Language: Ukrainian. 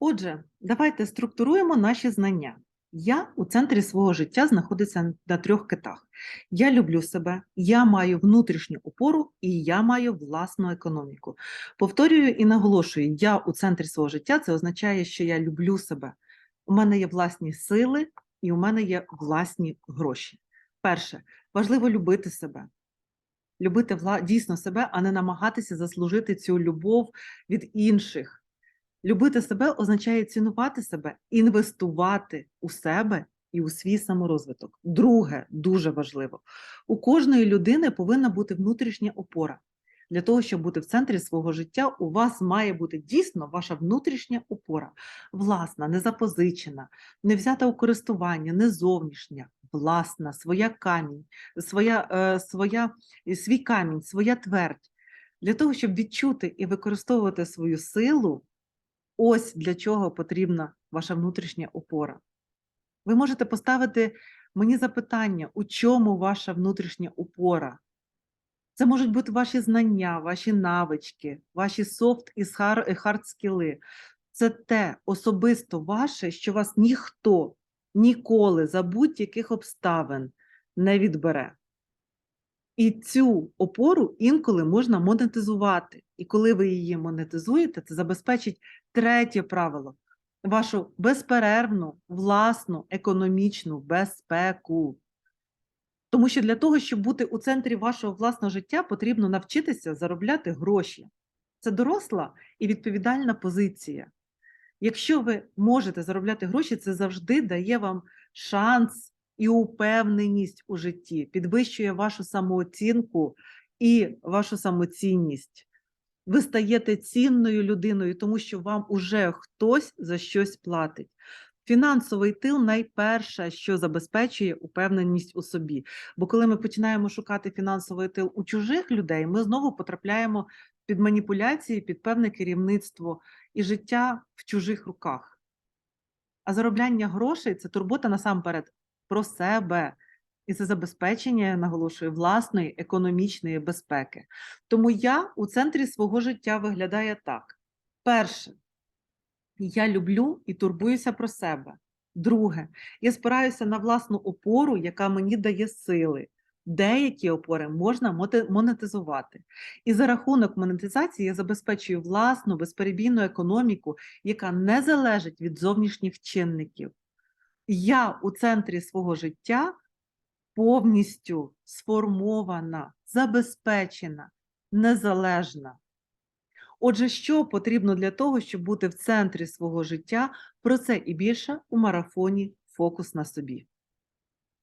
Отже, давайте структуруємо наші знання. Я у центрі свого життя знаходиться на трьох китах. Я люблю себе, я маю внутрішню опору і я маю власну економіку. Повторюю і наголошую: я у центрі свого життя це означає, що я люблю себе. У мене є власні сили і у мене є власні гроші. Перше, важливо любити себе. Любити дійсно себе, а не намагатися заслужити цю любов від інших. Любити себе означає цінувати себе, інвестувати у себе і у свій саморозвиток. Друге, дуже важливо, у кожної людини повинна бути внутрішня опора. Для того, щоб бути в центрі свого життя, у вас має бути дійсно ваша внутрішня опора, власна, не запозичена, не взята у користування, не зовнішня, власна, своя камінь, своя, е, своя, свій камінь, своя твердь. Для того, щоб відчути і використовувати свою силу, Ось для чого потрібна ваша внутрішня опора. Ви можете поставити мені запитання, у чому ваша внутрішня опора? Це можуть бути ваші знання, ваші навички, ваші софт і хард скіли. Це те особисто ваше, що вас ніхто ніколи за будь-яких обставин не відбере. І цю опору інколи можна монетизувати. І коли ви її монетизуєте, це забезпечить третє правило вашу безперервну, власну економічну безпеку. Тому що для того, щоб бути у центрі вашого власного життя, потрібно навчитися заробляти гроші. Це доросла і відповідальна позиція. Якщо ви можете заробляти гроші, це завжди дає вам шанс і упевненість у житті, підвищує вашу самооцінку і вашу самоцінність. Ви стаєте цінною людиною, тому що вам уже хтось за щось платить. Фінансовий тил найперше, що забезпечує упевненість у собі. Бо коли ми починаємо шукати фінансовий тил у чужих людей, ми знову потрапляємо під маніпуляції, під певне керівництво і життя в чужих руках. А заробляння грошей це турбота насамперед про себе. І це забезпечення, я наголошую, власної економічної безпеки. Тому я у центрі свого життя виглядає так: перше, я люблю і турбуюся про себе. Друге, я спираюся на власну опору, яка мені дає сили. Деякі опори можна монетизувати. І за рахунок монетизації я забезпечую власну безперебійну економіку, яка не залежить від зовнішніх чинників. Я у центрі свого життя повністю сформована, забезпечена, незалежна. Отже, що потрібно для того, щоб бути в центрі свого життя? Про це і більше у марафоні Фокус на собі.